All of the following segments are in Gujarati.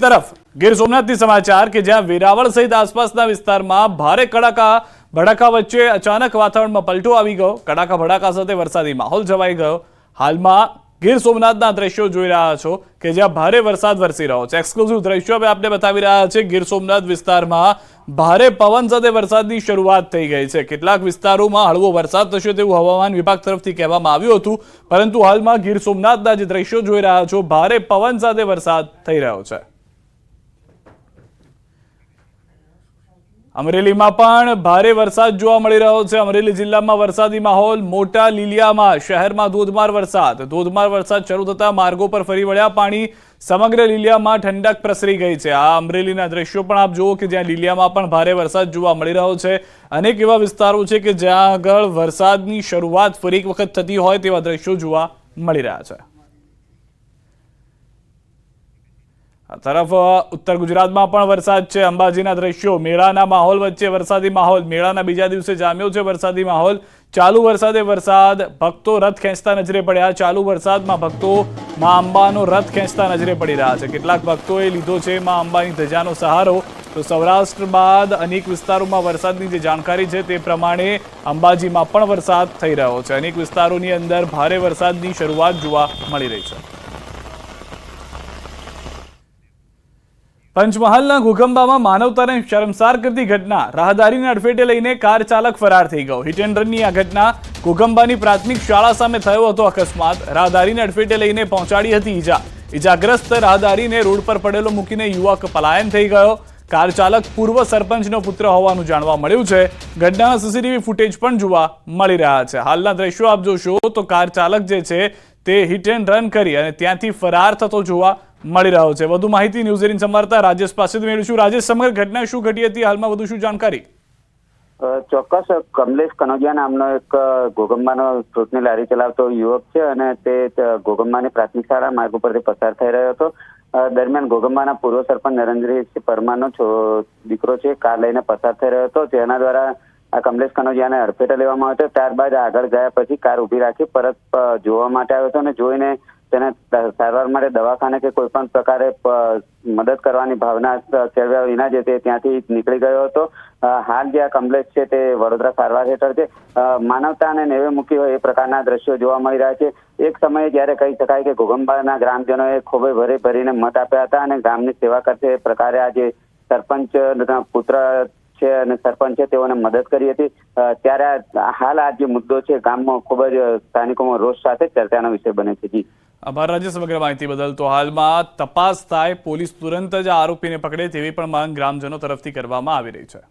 તરફ. ગીર સોમનાથથી સમાચાર કે જ્યાં વેરાવળ સહિત આસપાસના વિસ્તારમાં ભારે કડાકા ભડાકા વચ્ચે અચાનક વાતાવરણમાં પલટો આવી ગયો. કડાકા ભડાકા સાથે વરસાદી માહોલ જવાઈ ગયો. હાલમાં ગીર સોમનાથના દ્રશ્યો જોઈ રહ્યા છો કે જ્યાં ભારે વરસાદ વરસી રહ્યો છે. એક્સક્લુઝિવ દ્રશ્યો અમે આપને બતાવી રહ્યા છે ગીર સોમનાથ વિસ્તારમાં ભારે પવન સાથે વરસાદની શરૂઆત થઈ ગઈ છે. કેટલાક વિસ્તારોમાં હળવો વરસાદ થશે તેવું હવામાન વિભાગ તરફથી કહેવામાં આવ્યું હતું. પરંતુ હાલમાં ગીર સોમનાથના જે દ્રશ્યો જોઈ રહ્યા છો, ભારે પવન સાથે વરસાદ થઈ રહ્યો છે. અમરેલીમાં પણ ભારે વરસાદ જોવા મળી રહ્યો છે. અમરેલી જિલ્લામાં વરસાદી માહોલ, મોટા લીલિયામાં, શહેરમાં ધોધમાર વરસાદ. ધોધમાર વરસાદ શરૂ થતા માર્ગો પર ફરી વળ્યા પાણી. સમગ્ર લીલિયામાં ઠંડક પ્રસરી ગઈ છે. આ અમરેલીના દ્રશ્યો પણ આપ જુઓ કે જ્યાં લીલિયામાં પણ ભારે વરસાદ જોવા મળી રહ્યો છે. અનેક એવા વિસ્તારો છે કે જ્યાં આગળ વરસાદની શરૂઆત ફરી એક વખત થતી હોય તેવા દ્રશ્યો જોવા મળી રહ્યા છે. તરફ ઉત્તર ગુજરાતમાં પણ વરસાદ છે, અંબાજીના દ્રશ્યો, મેળાના માહોલ વચ્ચે વરસાદી માહોલ, મેળાના બીજા દિવસે જામ્યો છે વરસાદી માહોલ. ચાલુ વરસાદે વરસાદ, ભક્તો રથ ખેંચતા નજરે પડ્યા. ચાલુ વરસાદમાં ભક્તો મા અંબાનો રથ ખેંચતા નજરે પડી રહ્યા છે. કેટલાક ભક્તોએ લીધો છે મા અંબાની ધજાનો સહારો. તો સૌરાષ્ટ્ર બાદ અનેક વિસ્તારોમાં વરસાદની જે જાણકારી છે તે પ્રમાણે અંબાજીમાં પણ વરસાદ થઈ રહ્યો છે. અનેક વિસ્તારોની અંદર ભારે વરસાદની શરૂઆત જોવા મળી રહી છે. પંચમહાલના ઘુકંબામાં માનવતાને શરમસાર કરતી ઘટના. રાહદારીને અડફેટે લઈને કાર ચાલક ફરાર થઈ ગયો. હિટ એન્ડ રનની આ ઘટના ઘુકંબાની પ્રાથમિક શાળા સામે થયો હતો અકસ્માત. રાહદારીને અડફેટે લઈને પહોંચાડી હતી ઈજા. ઈજાગ્રસ્ત રાહદારીને રોડ પર પડેલો મૂકીને યુવક પલાયન થઈ ગયો. કાર ચાલક પૂર્વ સરપંચનો પુત્ર હોવાનું જાણવા મળ્યું છે. ઘટનાના સીસીટીવી ફૂટેજ પણ જોવા મળી રહ્યા છે. હાલના દ્રશ્યો આપ જોશો તો કાર ચાલક જે છે તે હિટ એન્ડ રન કરી અને ત્યાંથી ફરાર થતો જોવા મળી રહ્યો છે. વધુ માહિતી ન્યૂઝ એટીન સંવાદદાતા રાજેશ પાસેથી મેળવીશું. રાજેશ, સમગ્ર ઘટના શું ઘટી હતી? હાલમાં વધુ શું જાણકારી? ચોક્કસ કમલેશ કનોજિયા નામનો એક ગોગમ્માનો ફ્રૂટની લારી ચલાવતો યુવક છે અને તે ગોગમ્માની પ્રાથમિક શાળા માર્ગ ઉપરથી પસાર થઈ રહ્યો હતો. દરમિયાન ઘોગંબાના પૂર્વ સરપંચ નરેન્દ્રસિંહ પરમારનો દીકરો છે, કાર લઈને પસાર થઈ રહ્યો હતો. જેના દ્વારા આ કમલેશ કનોજિયાને અડફેટે લેવામાં આવ્યો હતો. ત્યારબાદ આગળ ગયા પછી કાર ઊભી રાખી પરત જોવા માટે આવ્યો હતો અને જોઈને તેને સારવાર માટે દવાખાને કે કોઈ પણ પ્રકારે મદદ કરવાની ભાવના કેળવ્યા વિના જે તે ત્યાંથી નીકળી ગયો હતો. હાલ જે આ કમલેશ છે તે વડોદરા સારવાર હેઠળ છે. અ, માનવતા અને નેવે મૂકી હોય એ પ્રકારના દ્રશ્યો જોવા મળી રહ્યા છે. એક સમયે જ્યારે કહી શકાય કે ઘોગંબાના ગ્રામજનોએ ખૂબ ભરે ભરીને મત આપ્યા હતા અને ગામની સેવા કરશે એ પ્રકારે આજે સરપંચ પુત્ર છે અને સરપંચ છે તેઓને મદદ કરી હતી. ત્યારે હાલ આ જે મુદ્દો છે ગામમાં ખૂબ જ સ્થાનિકોમાં રોષ સાથે ચર્ચાનો વિષય બને છે. જી. આભાર રાજેશ સમગ્ર માહિતી બદલ તો હાલમાં તપાસ થાય, પોલીસ તુરંત જ આરોપીને પકડે તેવી પણ માંગ ગ્રામજનો તરફથી કરવામાં આવી રહી છે.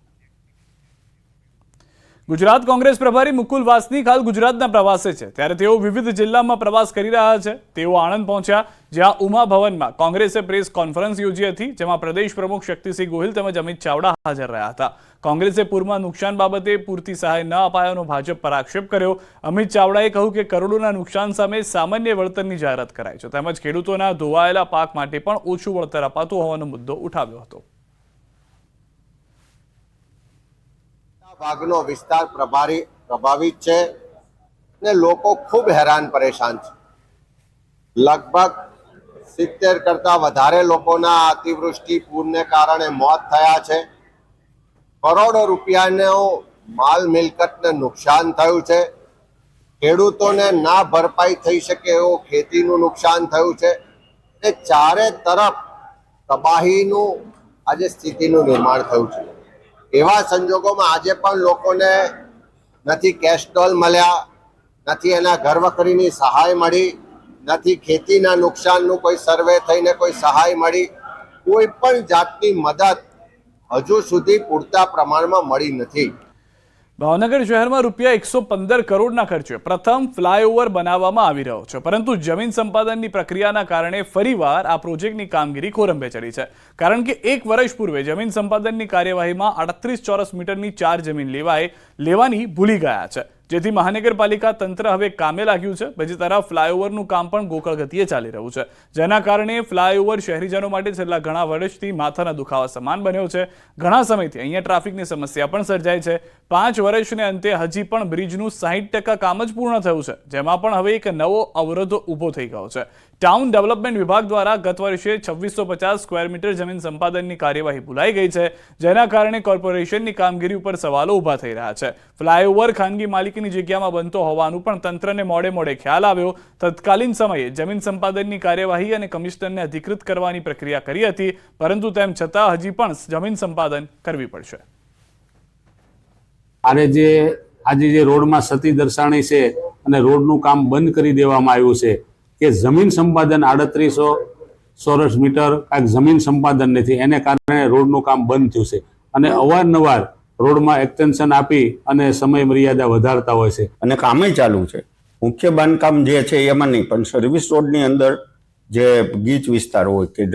ગુજરાત કોંગ્રેસ પ્રભારી મુકુલ વાસનિક હાલ ગુજરાતના પ્રવાસે છે. ત્યારે તેઓ વિવિધ જિલ્લામાં પ્રવાસ કરી રહ્યા છે. તેઓ આણંદ પહોંચ્યા, જ્યાં ઉમા ભવનમાં કોંગ્રેસે પ્રેસ કોન્ફરન્સ યોજી હતી, જેમાં પ્રદેશ પ્રમુખ શક્તિસિંહ ગોહિલ તેમજ અમિત ચાવડા હાજર રહ્યા હતા. કોંગ્રેસે પૂરમાં નુકસાન બાબતે પૂરતી સહાય ન અપાયાનો ભાજપ પર આક્ષેપ કર્યો. અમિત ચાવડાએ કહ્યું કે કરોડોના નુકસાન સામે સામાન્ય વળતરની જાહેરાત કરાઈ છે. તેમજ ખેડૂતોના ધોવાયેલા પાક માટે પણ ઓછું વળતર અપાતું હોવાનો મુદ્દો ઉઠાવ્યો હતો. ભાગનો વિસ્તાર પ્રભારી પ્રભાવિત છે ને લોકો ખૂબ હેરાન પરેશાન છે. લગભગ સિત્તેર કરતા વધારે લોકોના અતિવૃષ્ટિ પૂરને કારણે મોત થયા છે. કરોડો રૂપિયાનો માલ મિલકતને નુકસાન થયું છે. ખેડૂતોને ના ભરપાઈ થઈ શકે એવું ખેતીનું નુકસાન થયું છે. એ ચારે તરફ તબાહીનું આજે સ્થિતિનું નિર્માણ થયું છે. એવા સંજોગોમાં આજે પણ લોકોને નથી કેશ ડોલ મળ્યા, નથી એના ઘર વખરીની સહાય મળી, નથી ખેતીના નુકસાનનું કોઈ સર્વે થઈને કોઈ સહાય મળી, કોઈ પણ જાતની મદદ હજુ સુધી પૂરતા પ્રમાણમાં મળી નથી. ભાવનગર શહેરમાં રૂપિયા એકસો પંદર કરોડના ખર્ચે પ્રથમ ફ્લાયઓવર બનાવવામાં આવી રહ્યો છે. પરંતુ જમીન સંપાદનની પ્રક્રિયાના કારણે ફરીવાર આ પ્રોજેક્ટની કામગીરી ખોરંભે ચડી છે. કારણ કે એક વર્ષ પૂર્વે જમીન સંપાદનની કાર્યવાહીમાં આડત્રીસ ચોરસ મીટરની ચાર જમીન લેવાય લેવાની ભૂલી ગયા છે. જેથી મહાનગરપાલિકા તંત્ર હવે કામે લાગ્યું છે. બીજી તરફ ફ્લાયઓવરનું કામ પણ ગોકળ ગતિએ ચાલી રહ્યું છે. જેના કારણે ફ્લાયઓવર શહેરીજનો માટે છેલ્લા ઘણા વર્ષથી માથાના દુખાવા સમાન બન્યો છે. ઘણા સમયથી અહીંયા ટ્રાફિકની સમસ્યા પણ સર્જાય છે. પાંચ વર્ષને અંતે હજી પણ બ્રિજનું સાહીઠ કામ જ પૂર્ણ થયું છે. જેમાં પણ હવે એક નવો અવરોધ ઊભો થઈ ગયો છે. ટાઉન ડેવલપમેન્ટ વિભાગ દ્વારા ગત વર્ષે છવ્વીસો પચાસ સ્ક્વેર મીટર જમીન સંપાદનની કાર્યવાહી ભૂલાઈ ગઈ છે, જેના કારણે કોર્પોરેશનની કામગીરી ઉપર સવાલો ઊભા થઈ રહ્યા છે. ફ્લાયઓવર ખાનગી માલિકીની જગ્યામાં બનતો હોવાનું પણ તંત્રને મોડે મોડે ખ્યાલ આવ્યો. તત્કાલીન સમયે જમીન સંપાદનની કાર્યવાહી અને કમિશનરને અધિકૃત કરવાની પ્રક્રિયા કરી હતી, પરંતુ તેમ છતાં હજી પણ જમીન સંપાદન કરવી પડશે. આરે જે આજે જે રોડમાં સતી દર્શાણી છે અને રોડનું કામ બંધ કરી દેવામાં આવ્યું છે કે જમીન સંપાદન આડત્રીસો ચોરસ મીટર કાંઈક જમીન સંપાદન નથી. એને કારણે રોડનું કામ બંધ થયું છે. અને અવારનવાર રોડમાં એક્સટેન્શન આપી અને સમય મર્યાદા વધારતા હોય છે. અને કામે ચાલુ છે. મુખ્ય બાંધકામ જે છે એમાં નહીં, પણ સર્વિસ રોડની અંદર જે ગીચ વિસ્તાર હોય કે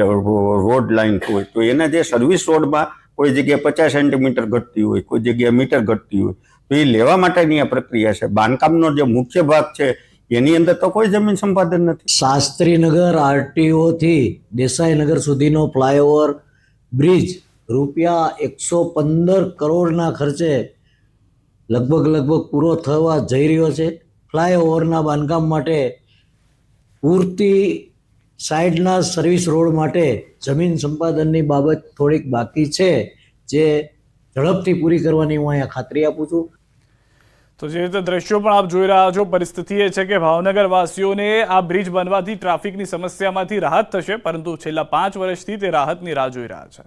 રોડ લાઇન હોય, તો એના જે સર્વિસ રોડમાં કોઈ જગ્યાએ પચાસ સેન્ટીમીટર ઘટતી હોય, કોઈ જગ્યાએ મીટર ઘટતી હોય, તો એ લેવા માટેની આ પ્રક્રિયા છે. બાંધકામનો જે મુખ્ય ભાગ છે એની અંદર તો કોઈ જમીન સંપાદન નથી. શાસ્ત્રીનગર આરટીઓ થી દેસાઈનગર સુધીનો ફ્લાયઓવર બ્રિજ રૂપિયા એકસો પંદર કરોડના ખર્ચે લગભગ લગભગ પૂરો થવા જઈ રહ્યો છે. ફ્લાયઓવરના બાંધકામ માટે પૂરતી સાઈડના સર્વિસ રોડ માટે જમીન સંપાદનની બાબત થોડીક બાકી છે, જે ઝડપથી પૂરી કરવાની હું અહીંયા ખાતરી આપું છું. તો જે રીતે દ્રશ્યો પણ આપ જોઈ રહ્યા છો, પરિસ્થિતિ એ છે કે ભાવનગર વાસીઓને આ બ્રિજ બનવાથી ટ્રાફિકની સમસ્યામાંથી રાહત થશે, પરંતુ છેલ્લા પાંચ વર્ષથી તે રાહતની રાહ જોઈ રહ્યા છે.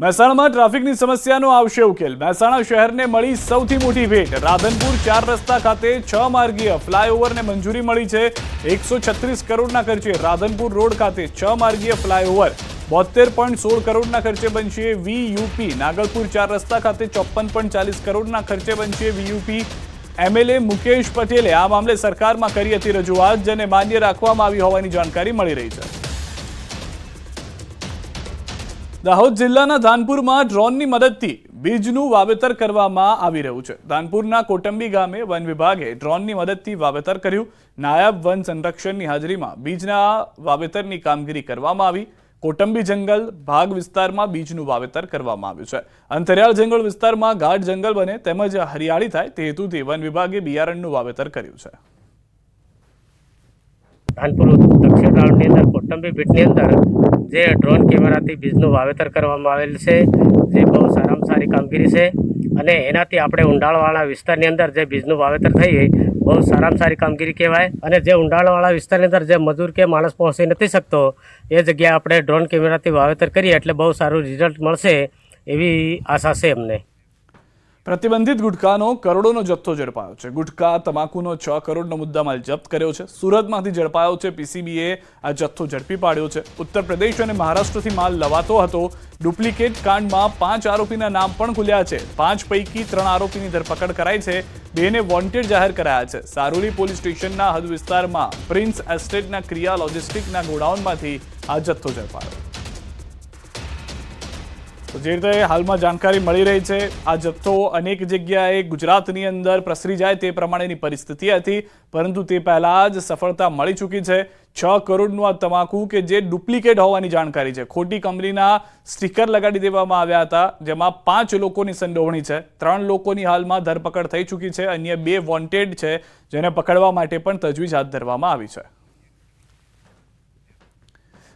મહેસાણામાં ટ્રાફિકની સમસ્યાનો આવશે ઉકેલ. મહેસાણા શહેરને મળી સૌથી મોટી ભેટ. રાધનપુર ચાર રસ્તા ખાતે છ માર્ગીય ફ્લાયઓવરને મંજૂરી મળી છે. એકસો કરોડના ખર્ચે રાધનપુર રોડ ખાતે છ માર્ગીય ફ્લાયઓવર. બોતેર પોઈન્ટ સોળ કરોડના ખર્ચે બનશે વીયુપી. નાગલપુર ચાર રસ્તા ખાતે ચોપ્પન પોઈન્ટ ચાલીસ કરોડના ખર્ચે બનશે વીયુપી. એમએલએ મુકેશ પટેલે આ મામલે સરકારમાં કરી હતી રજૂઆત, જેને માન્ય રાખવામાં આવી હોવાની જાણકારી મળી રહી છે. દાહોદ જિલ્લાના ધાનપુરમાં ડ્રોનની મદદથી બીજનું વાવેતર કરવામાં આવી રહ્યું છે. ધાનપુરના કોટંબી ગામે વન વિભાગે ડ્રોનની મદદથી વાવેતર કર્યું. નાયબ વન સંરક્ષણની હાજરીમાં બીજના વાવેતરની કામગીરી કરવામાં આવી. કોટંબી જંગલ ભાગ વિસ્તારમાં બીજનું વાવેતર કરવામાં આવ્યું છે. અંતરિયાળ જંગલ વિસ્તારમાં ગાઢ જંગલ બને તેમજ હરિયાળી થાય તે હેતુથી વન વિભાગે બિયારણનું વાવેતર કર્યું છે. ધાનપુર દક્ષિણ અંદર કોટંબી બીટની અંદર જે ડ્રોન કેમેરાથી બીજનું વાવેતર કરવામાં આવેલ છે, જે બહુ સારામાં સારી કામગીરી છે અને એનાથી આપણે ઊંડાણવાળા વિસ્તારની અંદર જે બીજનું વાવેતર થઈએ બહુ સારામાં સારી કામગીરી કહેવાય. અને જે ઊંડાણવાળા વિસ્તારની અંદર જે મજૂર કે માણસ પહોંચી નથી શકતો, એ જગ્યાએ આપણે ડ્રોન કેમેરાથી વાવેતર કરીએ એટલે બહુ સારું રિઝલ્ટ મળશે એવી આશા છે અમને. પ્રતિબંધિત ગુટકાનો કરોડોનો જથ્થો ઝડપાયો છે. ગુટકા તમાકુનો છ કરોડનો મુદ્દામાલ જપ્ત કર્યો છે. સુરતમાંથી ઝડપાયો છે પીસીબીએ. આ જથ્થો ઝડપી પાડ્યો છે. ઉત્તર પ્રદેશ અને મહારાષ્ટ્રથી માલ લવાતો હતો. ડુપ્લિકેટ કાંડમાં પાંચ આરોપીના નામ પણ ખુલ્યા છે. પાંચ પૈકી ત્રણ આરોપીની ધરપકડ કરાઈ છે. બેને વોન્ટેડ જાહેર કરાયા છે. સારોલી પોલીસ સ્ટેશનના હદ વિસ્તારમાં પ્રિન્સ એસ્ટેટના ક્રિયા લોજિસ્ટિકના ગોડાઉનમાંથી આ જથ્થો ઝડપાયો. જે રીતે હાલમાં જાણકારી મળી રહી છે, આ જથ્થો અનેક જગ્યાએ ગુજરાતની અંદર પ્રસરી જાય તે પ્રમાણેની પરિસ્થિતિ હતી, પરંતુ તે પહેલાં જ સફળતા મળી ચૂકી છે. છ કરોડનું આ તમાકુ કે જે ડુપ્લિકેટ હોવાની જાણકારી છે. ખોટી કંપનીના સ્ટીકર લગાડી દેવામાં આવ્યા હતા, જેમાં પાંચ લોકોની સંડોવણી છે. ત્રણ લોકોની હાલમાં ધરપકડ થઈ ચૂકી છે. અન્ય બે વોન્ટેડ છે, જેને પકડવા માટે પણ તજવીજ હાથ ધરવામાં આવી છે.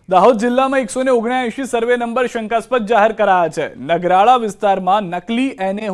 દાહોદ જિલ્લામાં એકસો ને ઓગણએંશી સર્વે નંબર શંકાસ્પદ જાહેર કરાયા છે. નગરાળા વિસ્તારમાં નકલી એને